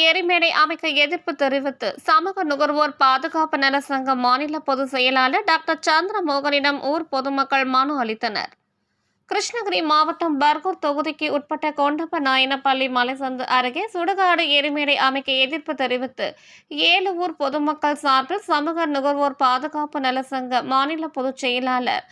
எரிமேடை அமைக்க எதிர்ப்பு தெரிவித்து சமூக நுகர்வோர் பாதுகாப்பு நல சங்க மாநில பொதுச் செயலாளர் டாக்டர் சந்திரமோகனிடம் ஊர் பொதுமக்கள் மனு அளித்தனர். கிருஷ்ணகிரி மாவட்டம் பர்கூர் தொகுதிக்கு உட்பட்ட கொண்டப்ப நாயனப்பள்ளி மலைசந்து அருகே சுடுகாடு எரிமேடை அமைக்க எதிர்ப்பு தெரிவித்து ஏழு ஊர் பொதுமக்கள் சார்பில் சமூக நுகர்வோர் பாதுகாப்பு நல சங்க மாநில பொதுச் செயலாளர்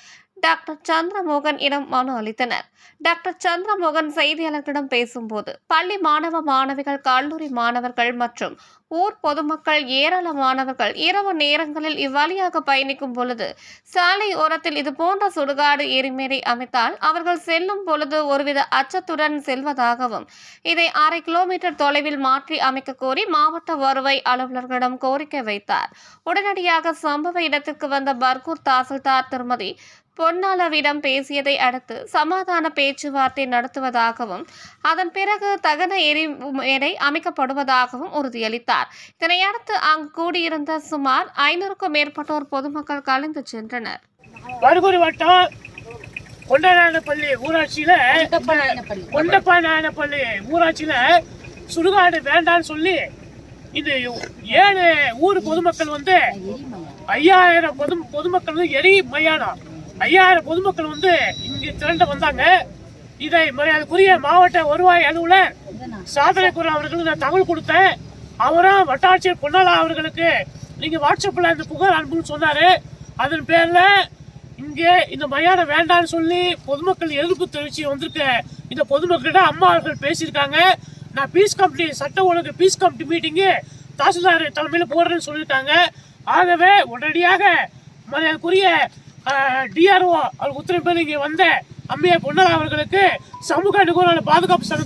டாக்டர் சந்திரமோகன் இடம் மனு அளித்தனர். டாக்டர் சந்திரமோகன் செய்தியாளர்களிடம் பேசும்போது பள்ளி மாணவ மாணவிகள் கல்லூரி மாணவர்கள் மற்றும் ஊர் பொதுமக்கள் ஏராளமானவர்கள் இரவு நேரங்களில் இவ்வழியாக பயணிக்கும் பொழுது சாலை ஓரத்தில் இது போன்ற சுடுகாடு எரிமேடை அமைத்தால் அவர்கள் செல்லும் பொழுது ஒருவித அச்சத்துடன் செல்வதாகவும் இதை அரை கிலோமீட்டர் தொலைவில் மாற்றி அமைக்க கோரி மாவட்ட வருவாய் அலுவலர்களிடம் கோரிக்கை வைத்தார். உடனடியாக சம்பவ இடத்திற்கு வந்த பர்கூர் தாசில்தார் திருமதி பொன்னாளவிடம் பேசியதை அடுத்து சமாதான பேச்சுவார்த்தை நடத்துவதாகவும் அதன் பிறகு தகன எரிமேடை அமைக்கப்படுவதாகவும் உறுதியளித்தார். இதனையடுத்து அங்கு கூடியிருந்த சுமார் ஐநூறுக்கும் மேற்பட்டோர் பொதுமக்கள் கலந்து சென்றனர். பருகூர் வட்டம் கொண்டநாயனப்பள்ளி ஊராட்சியில கொண்டப்பா நாயனப்பள்ளி ஊராட்சியில சுடுகாடு வேண்டாம்னு சொல்லி இது ஏழு ஊர் பொதுமக்கள் வந்து ஐயாயிரம் பொது பொதுமக்கள் வந்து எரி மயானம் ஐயாயிரம் பொதுமக்கள் வந்து இங்கே திரண்டு வந்தாங்க. இதை மரியாதைக்குரிய மாவட்ட வருவாய் அலுவலர் சாதனைக்குரல் அவர்களுக்கு நான் தகவல் கொடுத்தேன். அவரும் வட்டாட்சியர் பொன்னாலா அவர்களுக்கு நீங்கள் வாட்ஸ்அப்பில் இந்த புகார் அனுப்புன்னு சொன்னார். அதன் பேரில் இங்கே இந்த மயானம் வேண்டாம்னு சொல்லி பொதுமக்கள் எதிர்ப்பு தெரிவிச்சு வந்திருக்க. இந்த பொதுமக்கள்கிட்ட அம்மா அவர்கள் பேசியிருக்காங்க. நான் பீஸ் கமிட்டி சட்ட ஒழுங்கு பீஸ் கமிட்டி மீட்டிங்கு தாசில்தார் தலைமையில் போடுறேன்னு சொல்லியிருக்காங்க. ஆகவே உடனடியாக மரியாதைக்குரிய டிஆர்ஓ அவர் உத்தரவு இங்கே வந்த அம்மையா பொன்னரா அவர்களுக்கு சமூக நுகர்வோர் பாதுகாப்பு சங்க